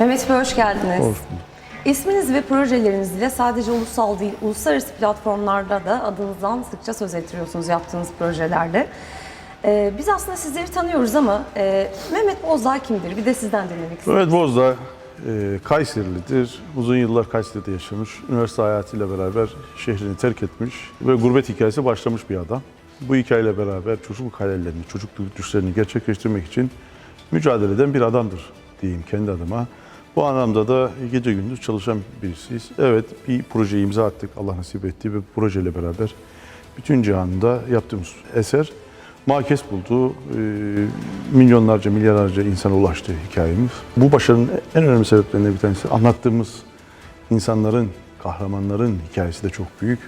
Mehmet Bey hoş geldiniz. Hoş bulduk. İsminiz ve projeleriniz ile sadece ulusal değil, uluslararası platformlarda da adınızdan sıkça söz ettiriyorsunuz yaptığınız projelerde. Ee, biz aslında sizleri tanıyoruz ama e, Mehmet Bozdağ kimdir? Bir de sizden dinlemek istiyorum. Mehmet Bozdağ e, Kayserilidir. Uzun yıllar Kayseri'de yaşamış. Üniversite hayatıyla beraber şehrini terk etmiş ve gurbet hikayesi başlamış bir adam. Bu hikayeyle beraber çocukluk hayallerini, çocukluk düşlerini gerçekleştirmek için mücadele eden bir adamdır diyeyim kendi adıma. Bu anlamda da gece gündüz çalışan birisiyiz. Evet bir projeye imza attık Allah nasip etti ve bu projeyle beraber bütün cihanda yaptığımız eser makes buldu. Ee, milyonlarca, milyarlarca insana ulaştı hikayemiz. Bu başarının en önemli sebeplerinden bir tanesi anlattığımız insanların, kahramanların hikayesi de çok büyük.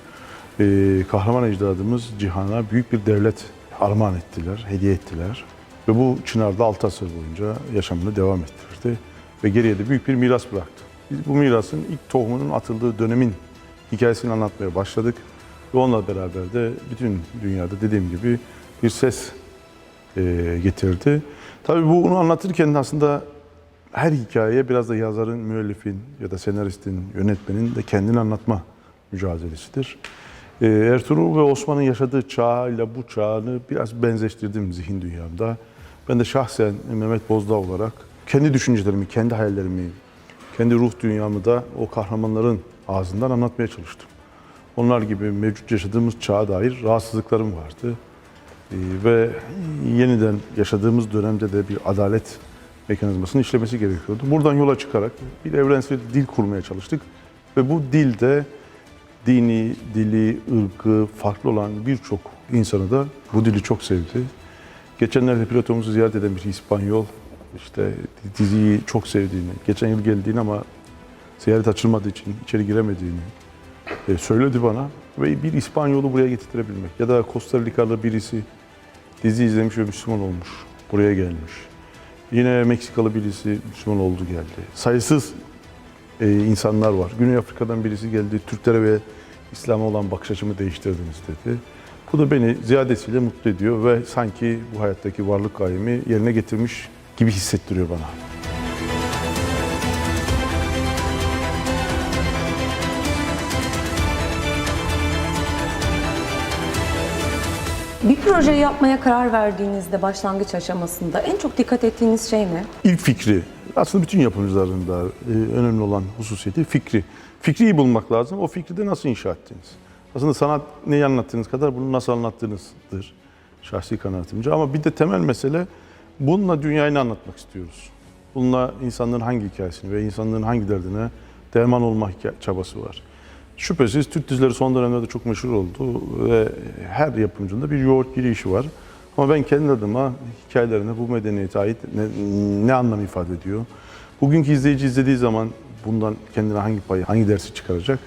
Ee, kahraman ecdadımız cihana büyük bir devlet armağan ettiler, hediye ettiler. Ve bu Çınar'da 6 asır boyunca yaşamını devam ettirdi. Ve geriye de büyük bir miras bıraktı. Biz bu mirasın ilk tohumunun atıldığı dönemin hikayesini anlatmaya başladık. Ve onunla beraber de bütün dünyada dediğim gibi bir ses e, getirdi. Tabii bunu anlatırken aslında her hikayeye biraz da yazarın, müellifin ya da senaristin, yönetmenin de kendini anlatma mücadelesidir. E, Ertuğrul ve Osman'ın yaşadığı çağıyla bu çağını biraz benzeştirdim zihin dünyamda. Ben de şahsen Mehmet Bozdağ olarak kendi düşüncelerimi, kendi hayallerimi, kendi ruh dünyamı da o kahramanların ağzından anlatmaya çalıştım. Onlar gibi mevcut yaşadığımız çağa dair rahatsızlıklarım vardı. Ee, ve yeniden yaşadığımız dönemde de bir adalet mekanizmasının işlemesi gerekiyordu. Buradan yola çıkarak bir evrensel dil kurmaya çalıştık. Ve bu dilde dini, dili, ırkı farklı olan birçok insanı da bu dili çok sevdi. Geçenlerde pilotomuzu ziyaret eden bir İspanyol işte diziyi çok sevdiğini, geçen yıl geldiğini ama ziyaret açılmadığı için içeri giremediğini e, söyledi bana ve bir İspanyolu buraya getirtebilmek ya da Costa Rica'lı birisi dizi izlemiş ve Müslüman olmuş, buraya gelmiş. Yine Meksikalı birisi Müslüman oldu geldi. Sayısız e, insanlar var. Güney Afrika'dan birisi geldi, Türklere ve İslam'a olan bakış açımı değiştirdiniz dedi. Bu da beni ziyadesiyle mutlu ediyor ve sanki bu hayattaki varlık gayemi yerine getirmiş gibi hissettiriyor bana. Bir proje yapmaya karar verdiğinizde başlangıç aşamasında en çok dikkat ettiğiniz şey ne? İlk fikri, aslında bütün yapımcıların da e, önemli olan hususiyeti fikri. Fikri iyi bulmak lazım. O fikri de nasıl inşa ettiniz? Aslında sanat neyi anlattığınız kadar bunu nasıl anlattığınızdır. Şahsi kanaatimce. Ama bir de temel mesele bununla dünyayı anlatmak istiyoruz? Bununla insanlığın hangi hikayesini ve insanlığın hangi derdine derman olma çabası var. Şüphesiz Türk dizileri son dönemlerde çok meşhur oldu ve her yapımcının da bir yoğurt girişi var. Ama ben kendi adıma hikayelerine bu medeniyete ait ne, ne anlam ifade ediyor? Bugünkü izleyici izlediği zaman bundan kendine hangi payı, hangi dersi çıkaracak?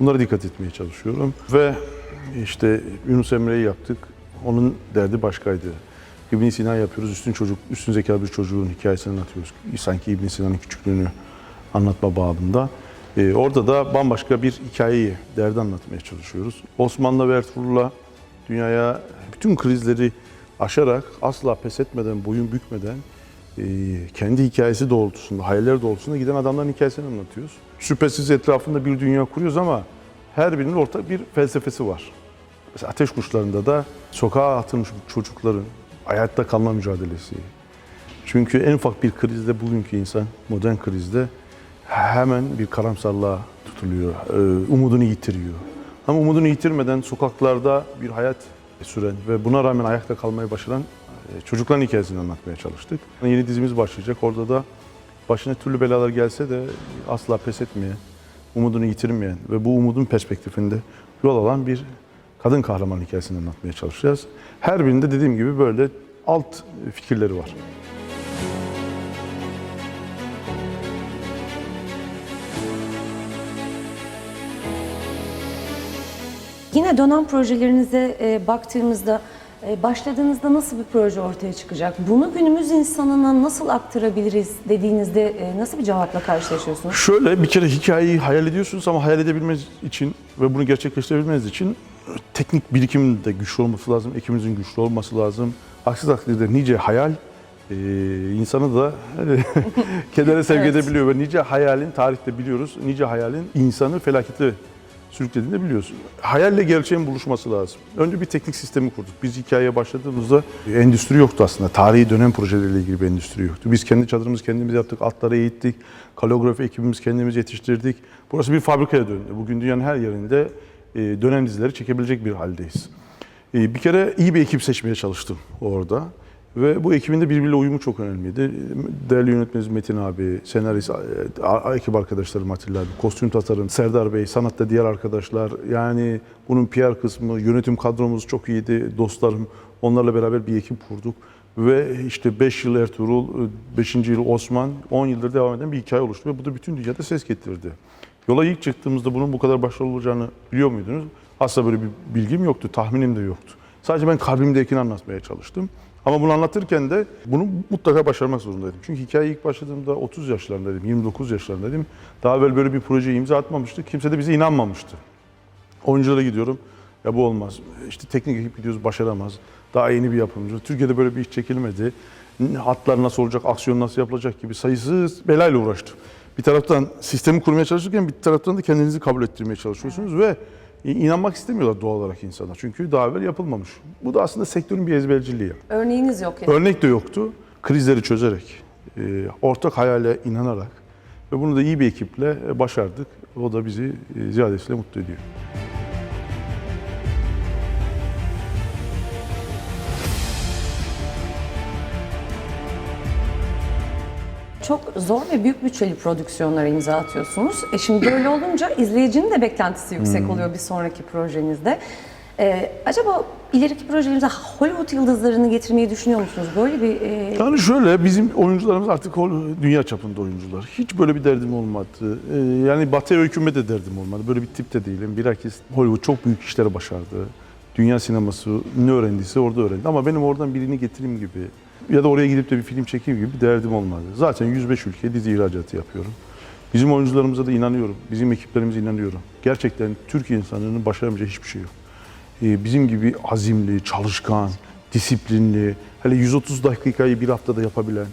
Bunlara dikkat etmeye çalışıyorum. Ve işte Yunus Emre'yi yaptık. Onun derdi başkaydı. İbn Sina yapıyoruz. Üstün çocuk, üstün zekalı bir çocuğun hikayesini anlatıyoruz. Sanki İbn Sina'nın küçüklüğünü anlatma babında. Ee, orada da bambaşka bir hikayeyi, derdi anlatmaya çalışıyoruz. Osmanlı ve Ertuğrul'la dünyaya bütün krizleri aşarak asla pes etmeden, boyun bükmeden e, kendi hikayesi doğrultusunda, hayaller doğrultusunda giden adamların hikayesini anlatıyoruz. Şüphesiz etrafında bir dünya kuruyoruz ama her birinin ortak bir felsefesi var. Mesela ateş kuşlarında da sokağa atılmış çocukların hayatta kalma mücadelesi. Çünkü en ufak bir krizde bugünkü insan, modern krizde hemen bir karamsarlığa tutuluyor, e, umudunu yitiriyor. Ama umudunu yitirmeden sokaklarda bir hayat süren ve buna rağmen ayakta kalmayı başaran e, çocukların hikayesini anlatmaya çalıştık. Yeni dizimiz başlayacak. Orada da başına türlü belalar gelse de asla pes etmeyen, umudunu yitirmeyen ve bu umudun perspektifinde yol alan bir kadın kahraman hikayesini anlatmaya çalışacağız. Her birinde dediğim gibi böyle alt fikirleri var. Yine dönem projelerinize e, baktığımızda başladığınızda nasıl bir proje ortaya çıkacak? Bunu günümüz insanına nasıl aktarabiliriz dediğinizde e, nasıl bir cevapla karşılaşıyorsunuz? Şöyle bir kere hikayeyi hayal ediyorsunuz ama hayal edebilmeniz için ve bunu gerçekleştirebilmeniz için teknik birikimin de güçlü olması lazım, ekibinizin güçlü olması lazım. Aksi takdirde nice hayal e, insanı da kedere sevk Evet. edebiliyor ve nice hayalin tarihte biliyoruz. Nice hayalin insanı felakete sürüklediğini de biliyorsun. Hayalle gerçeğin buluşması lazım. Önce bir teknik sistemi kurduk. Biz hikayeye başladığımızda endüstri yoktu aslında. Tarihi dönem projeleriyle ilgili bir endüstri yoktu. Biz kendi çadırımızı kendimiz yaptık, atları eğittik, kalografi ekibimiz kendimiz yetiştirdik. Burası bir fabrikaya döndü. Bugün dünyanın her yerinde e, dönem dizileri çekebilecek bir haldeyiz. E, Bir kere iyi bir ekip seçmeye çalıştım orada. Ve bu ekibin de birbiriyle uyumu çok önemliydi. Değerli yönetmenimiz Metin abi, senarist, e, ekip arkadaşlarım Atilla abi, kostüm tasarım, Serdar Bey, sanatta diğer arkadaşlar. Yani bunun PR kısmı, yönetim kadromuz çok iyiydi, dostlarım. Onlarla beraber bir ekip kurduk. Ve işte 5 yıl Ertuğrul, 5. yıl Osman, 10 yıldır devam eden bir hikaye oluştu. Ve bu da bütün dünyada ses getirdi. Yola ilk çıktığımızda bunun bu kadar başarılı olacağını biliyor muydunuz? Aslında böyle bir bilgim yoktu, tahminim de yoktu. Sadece ben kalbimdekini anlatmaya çalıştım. Ama bunu anlatırken de bunu mutlaka başarmak zorundaydım. Çünkü hikaye ilk başladığımda 30 yaşlarındaydım, 29 yaşlarındaydım. Daha evvel böyle bir projeye imza atmamıştık. Kimse de bize inanmamıştı. Oyunculara gidiyorum. Ya bu olmaz. İşte teknik ekip gidiyoruz başaramaz. Daha yeni bir yapımcı. Türkiye'de böyle bir iş çekilmedi. Hatlar nasıl olacak, aksiyon nasıl yapılacak gibi sayısız belayla uğraştım. Bir taraftan sistemi kurmaya çalışırken bir taraftan da kendinizi kabul ettirmeye çalışıyorsunuz ve inanmak istemiyorlar doğal olarak insanlar. Çünkü daha evvel yapılmamış. Bu da aslında sektörün bir ezberciliği. Örneğiniz yok yani. Örnek de yoktu. Krizleri çözerek, e, ortak hayale inanarak ve bunu da iyi bir ekiple e, başardık. O da bizi e, ziyadesiyle mutlu ediyor. Çok zor ve büyük bütçeli prodüksiyonlara imza atıyorsunuz. E şimdi böyle olunca izleyicinin de beklentisi yüksek oluyor bir sonraki projenizde. E, acaba ileriki projelerinize Hollywood yıldızlarını getirmeyi düşünüyor musunuz? Böyle bir e, Yani şöyle bizim oyuncularımız artık dünya çapında oyuncular. Hiç böyle bir derdim olmadı. Ee, yani Batı öyküme de derdim olmadı. Böyle bir tip de değilim. Bilakis Hollywood çok büyük işleri başardı. Dünya sineması ne öğrendiyse orada öğrendi. Ama benim oradan birini getireyim gibi ya da oraya gidip de bir film çekeyim gibi bir derdim olmadı. Zaten 105 ülkeye dizi ihracatı yapıyorum. Bizim oyuncularımıza da inanıyorum. Bizim ekiplerimize inanıyorum. Gerçekten Türk insanının başaramayacağı hiçbir şey yok. Ee, bizim gibi azimli, çalışkan, disiplinli, hele 130 dakikayı bir haftada yapabilen,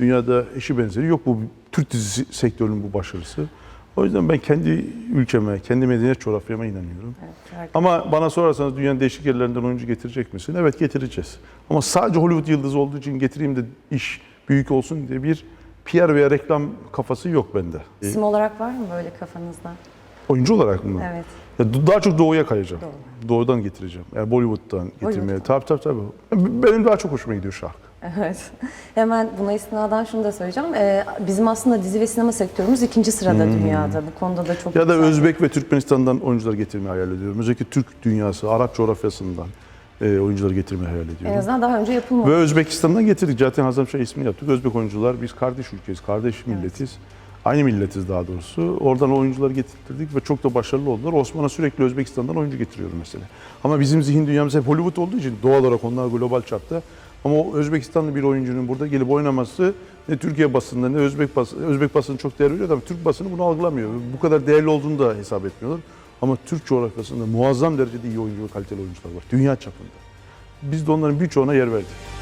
dünyada eşi benzeri yok bu Türk dizisi sektörünün bu başarısı. O yüzden ben kendi ülkeme, kendi medeniyet coğrafyama inanıyorum. Evet, Ama bana sorarsanız dünyanın değişik yerlerinden oyuncu getirecek misin? Evet getireceğiz. Ama sadece Hollywood yıldızı olduğu için getireyim de iş büyük olsun diye bir PR veya reklam kafası yok bende. İsim olarak var mı böyle kafanızda? oyuncu olarak mı? Evet. Ya daha çok doğuya kayacağım. Doğudan getireceğim. Yani Bollywood'dan getirmeye. Tabii tabii tabii. Benim daha çok hoşuma gidiyor şarkı. Evet. Hemen buna istinaden şunu da söyleyeceğim. Ee, bizim aslında dizi ve sinema sektörümüz ikinci sırada dünyada. Bu konuda da çok Hmm. Ya da güzel. Özbek ve Türkmenistan'dan oyuncular getirmeyi hayal ediyorum. Özellikle Türk dünyası, Arap coğrafyasından e, oyuncular getirmeyi hayal En ediyorum. azından daha önce yapılmadı. Ve Özbekistan'dan getirdik. Zaten Hazarmşah ismini yaptık. Özbek oyuncular, biz kardeş ülkeyiz, kardeş milletiz. Aynı milletiz daha doğrusu. Oradan oyuncular getirttirdik ve çok da başarılı oldular. Osman'a sürekli Özbekistan'dan oyuncu getiriyorum mesela. Ama bizim zihin dünyamız hep Hollywood olduğu için doğal olarak onlar global çapta. Ama Özbekistanlı bir oyuncunun burada gelip oynaması ne Türkiye basında ne Özbek basını, Özbek basını çok değer veriyor ama Türk basını bunu algılamıyor. Bu kadar değerli olduğunu da hesap etmiyorlar. Ama Türk coğrafyasında muazzam derecede iyi oyuncu ve kaliteli oyuncular var. Dünya çapında. Biz de onların birçoğuna yer verdik.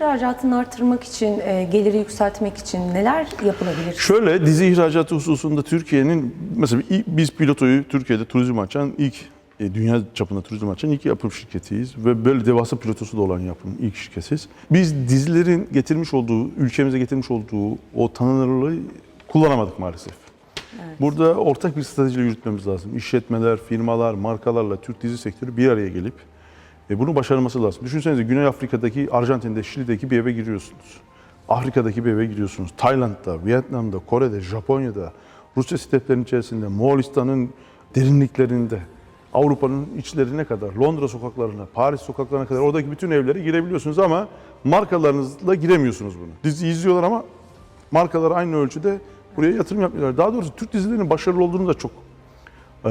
İhracatını artırmak için, e, geliri yükseltmek için neler yapılabilir? Şöyle dizi ihracatı hususunda Türkiye'nin mesela biz pilotoyu Türkiye'de turizm açan ilk e, dünya çapında turizm açan ilk yapım şirketiyiz ve böyle devasa pilotosu da olan yapım ilk şirketiz. Biz dizilerin getirmiş olduğu, ülkemize getirmiş olduğu o tanınırlığı kullanamadık maalesef. Burada ortak bir stratejiyle yürütmemiz lazım. İşletmeler, firmalar, markalarla Türk dizi sektörü bir araya gelip e, bunu başarması lazım. Düşünsenize Güney Afrika'daki, Arjantin'de, Şili'deki bir eve giriyorsunuz. Afrika'daki bir eve giriyorsunuz. Tayland'da, Vietnam'da, Kore'de, Japonya'da, Rusya steplerinin içerisinde, Moğolistan'ın derinliklerinde, Avrupa'nın içlerine kadar, Londra sokaklarına, Paris sokaklarına kadar oradaki bütün evlere girebiliyorsunuz ama markalarınızla giremiyorsunuz bunu. Dizi izliyorlar ama markalar aynı ölçüde buraya yatırım yapmıyorlar. Daha doğrusu Türk dizilerinin başarılı olduğunu da çok e,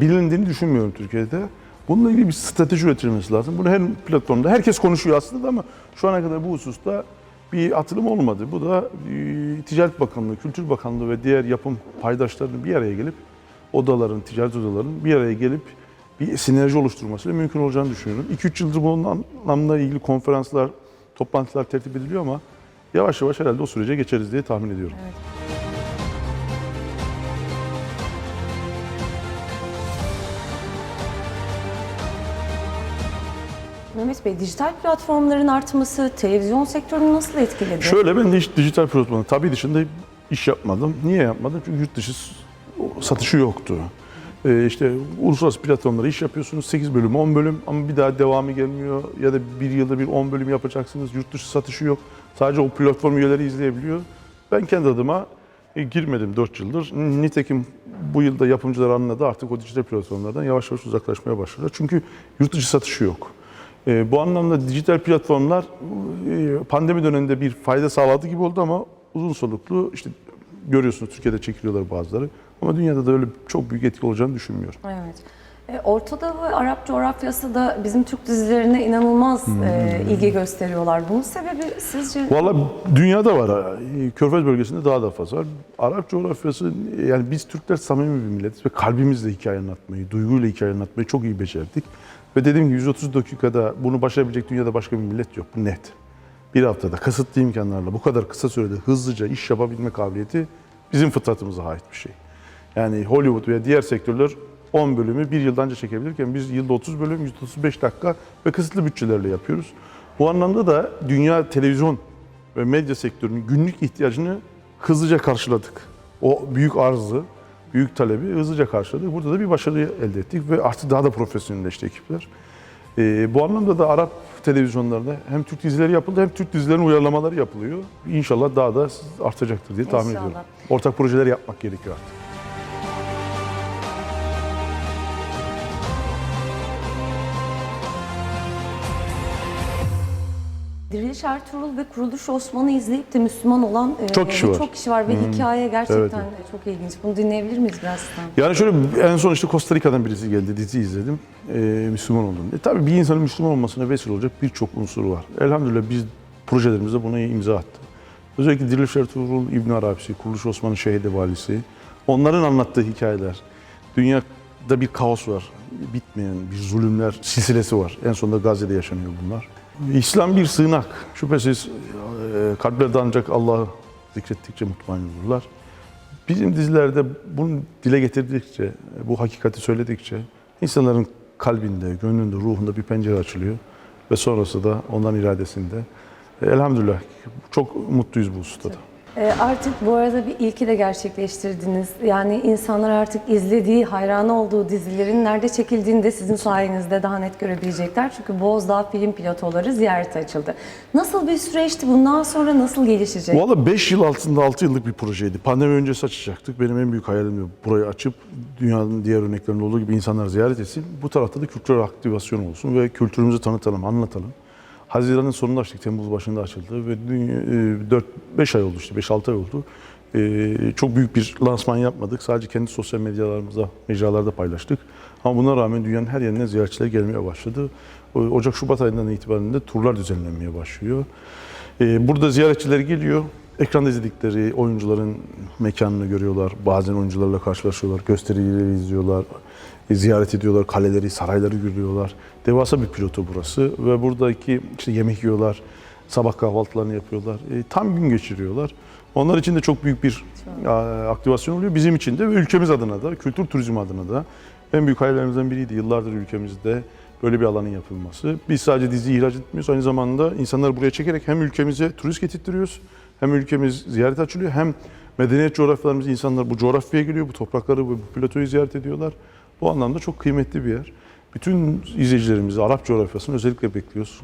bilindiğini düşünmüyorum Türkiye'de. Bununla ilgili bir strateji üretilmesi lazım. Bunu her platformda, herkes konuşuyor aslında ama şu ana kadar bu hususta bir atılım olmadı. Bu da e, Ticaret Bakanlığı, Kültür Bakanlığı ve diğer yapım paydaşlarının bir araya gelip odaların, ticaret odalarının bir araya gelip bir sinerji oluşturmasıyla mümkün olacağını düşünüyorum. 2-3 yıldır bunun anlamına ilgili konferanslar, toplantılar tertip ediliyor ama yavaş yavaş herhalde o sürece geçeriz diye tahmin ediyorum. Mehmet Bey, dijital platformların artması televizyon sektörünü nasıl etkiledi? Şöyle ben de hiç dijital platform, tabii dışında iş yapmadım. Niye yapmadım? Çünkü yurt dışı satışı yoktu. Ee, işte uluslararası platformlara iş yapıyorsunuz. 8 bölüm, 10 bölüm ama bir daha devamı gelmiyor. Ya da bir yılda bir 10 bölüm yapacaksınız. Yurt dışı satışı yok. Sadece o platform üyeleri izleyebiliyor. Ben kendi adıma e, girmedim 4 yıldır. Nitekim bu yılda yapımcılar anladı artık o dijital platformlardan yavaş yavaş uzaklaşmaya başladılar. Çünkü yurt dışı satışı yok. E, bu anlamda dijital platformlar e, pandemi döneminde bir fayda sağladı gibi oldu ama uzun soluklu işte görüyorsunuz Türkiye'de çekiliyorlar bazıları. Ama dünyada da öyle çok büyük etki olacağını düşünmüyorum. Evet. E, Orta Doğu ve Arap coğrafyası da bizim Türk dizilerine inanılmaz e, ilgi gösteriyorlar. Bunun sebebi sizce? Valla dünyada var. e, Körfez bölgesinde daha da fazla var. Arap coğrafyası yani biz Türkler samimi bir milletiz ve kalbimizle hikaye anlatmayı, duyguyla hikaye anlatmayı çok iyi becerdik. Ve dediğim gibi 130 dakikada bunu başarabilecek dünyada başka bir millet yok. Bu net. Bir haftada kısıtlı imkanlarla bu kadar kısa sürede hızlıca iş yapabilme kabiliyeti bizim fıtratımıza ait bir şey. Yani Hollywood veya diğer sektörler 10 bölümü bir yılda önce çekebilirken biz yılda 30 bölüm, 135 dakika ve kısıtlı bütçelerle yapıyoruz. Bu anlamda da dünya televizyon ve medya sektörünün günlük ihtiyacını hızlıca karşıladık. O büyük arzı, büyük talebi hızlıca karşıladık. Burada da bir başarı elde ettik ve artık daha da profesyonelleşti ekipler. Ee, bu anlamda da Arap televizyonlarında hem Türk dizileri yapıldı hem Türk dizilerinin uyarlamaları yapılıyor. İnşallah daha da artacaktır diye tahmin İnşallah. ediyorum. Ortak projeler yapmak gerekiyor artık. Diriliş Ertuğrul ve Kuruluş Osman'ı izleyip de Müslüman olan e, Çok kişi var. çok kişi var ve hikaye gerçekten Evet. çok ilginç. Bunu dinleyebilir miyiz birazdan? Yani şöyle en son işte Costa Rica'dan birisi geldi, dizi izledim. Ee, Müslüman oldum diye. Tabii bir insanın Müslüman olmasına vesile olacak birçok unsur var. Elhamdülillah biz projelerimizde buna imza attık. Özellikle Diriliş Ertuğrul, İbn Arabisi, Kuruluş Osman'ın şehidi valisi. Onların anlattığı hikayeler. Dünyada bir kaos var. Bitmeyen bir zulümler silsilesi var. En sonunda Gazze'de yaşanıyor bunlar. İslam bir sığınak. Şüphesiz e, kalplerde ancak Allah'ı zikrettikçe mutmain olurlar. Bizim dizilerde bunu dile getirdikçe, bu hakikati söyledikçe insanların kalbinde, gönlünde, ruhunda bir pencere açılıyor ve sonrası da onların iradesinde. E, Elhamdülillah çok mutluyuz bu husustada. E, artık bu arada bir ilki de gerçekleştirdiniz. Yani insanlar artık izlediği, hayranı olduğu dizilerin nerede çekildiğini de sizin sayenizde daha net görebilecekler. Çünkü Bozdağ film platoları ziyarete açıldı. Nasıl bir süreçti? Bundan sonra nasıl gelişecek? Valla 5 yıl altında 6 yıllık bir projeydi. Pandemi öncesi açacaktık. Benim en büyük hayalim burayı açıp dünyanın diğer örneklerinde olduğu gibi insanlar ziyaret etsin. Bu tarafta da kültürel aktivasyon olsun ve kültürümüzü tanıtalım, anlatalım. Haziran'ın sonunda açtık, Temmuz başında açıldı ve 4-5 ay oldu işte, 5-6 ay oldu. E, Çok büyük bir lansman yapmadık. Sadece kendi sosyal medyalarımızda, mecralarda paylaştık. Ama buna rağmen dünyanın her yerinden ziyaretçiler gelmeye başladı. Ocak-Şubat ayından itibaren de turlar düzenlenmeye başlıyor. Ee, Burada ziyaretçiler geliyor. Ekranda izledikleri oyuncuların mekanını görüyorlar. Bazen oyuncularla karşılaşıyorlar. Gösterileri izliyorlar. E, Ziyaret ediyorlar. Kaleleri, sarayları görüyorlar. Devasa bir piloto burası. Ve buradaki işte yemek yiyorlar. Sabah kahvaltılarını yapıyorlar. E, tam gün geçiriyorlar. Onlar için de çok büyük bir e, aktivasyon oluyor. Bizim için de ve ülkemiz adına da, kültür turizmi adına da en büyük hayallerimizden biriydi. Yıllardır ülkemizde böyle bir alanın yapılması. Biz sadece dizi ihraç etmiyoruz. Aynı zamanda insanları buraya çekerek hem ülkemize turist getirtiyoruz, hem ülkemiz ziyaret açılıyor, hem medeniyet coğrafyalarımız insanlar bu coğrafyaya geliyor, bu toprakları ve bu platoyu ziyaret ediyorlar. Bu anlamda çok kıymetli bir yer. Bütün izleyicilerimizi Arap coğrafyasını özellikle bekliyoruz.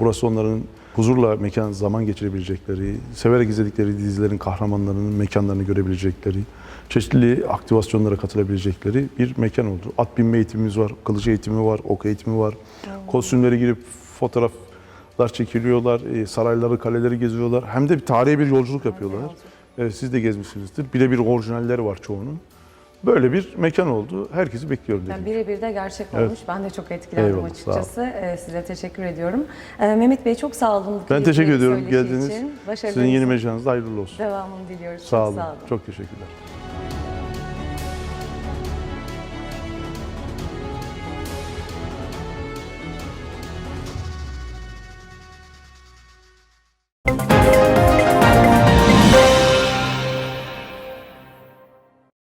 Burası onların huzurla mekan, zaman geçirebilecekleri, severek izledikleri dizilerin kahramanlarının mekanlarını görebilecekleri, çeşitli aktivasyonlara katılabilecekleri bir mekan oldu. At binme eğitimimiz var, kılıç eğitimi var, ok eğitimi var. Kostümlere girip fotoğraflar çekiliyorlar, e, sarayları, kaleleri geziyorlar. Hem de bir tarihi bir yolculuk yapıyorlar. Evet, siz de gezmişsinizdir. Birebir orijinalleri var çoğunun. Böyle bir mekan oldu. Herkesi bekliyorum dedim. Yani birebir de gerçek Evet. olmuş. Ben de çok etkilendim Eyvallah, açıkçası. Ee, size teşekkür ediyorum. Ee, Mehmet Bey çok sağ olun. Ben teşekkür ediyorum için. Sizin yeni mekanınızda hayırlı olsun. devamını diliyoruz. Sağ çok olun. sağ olun. Çok teşekkürler.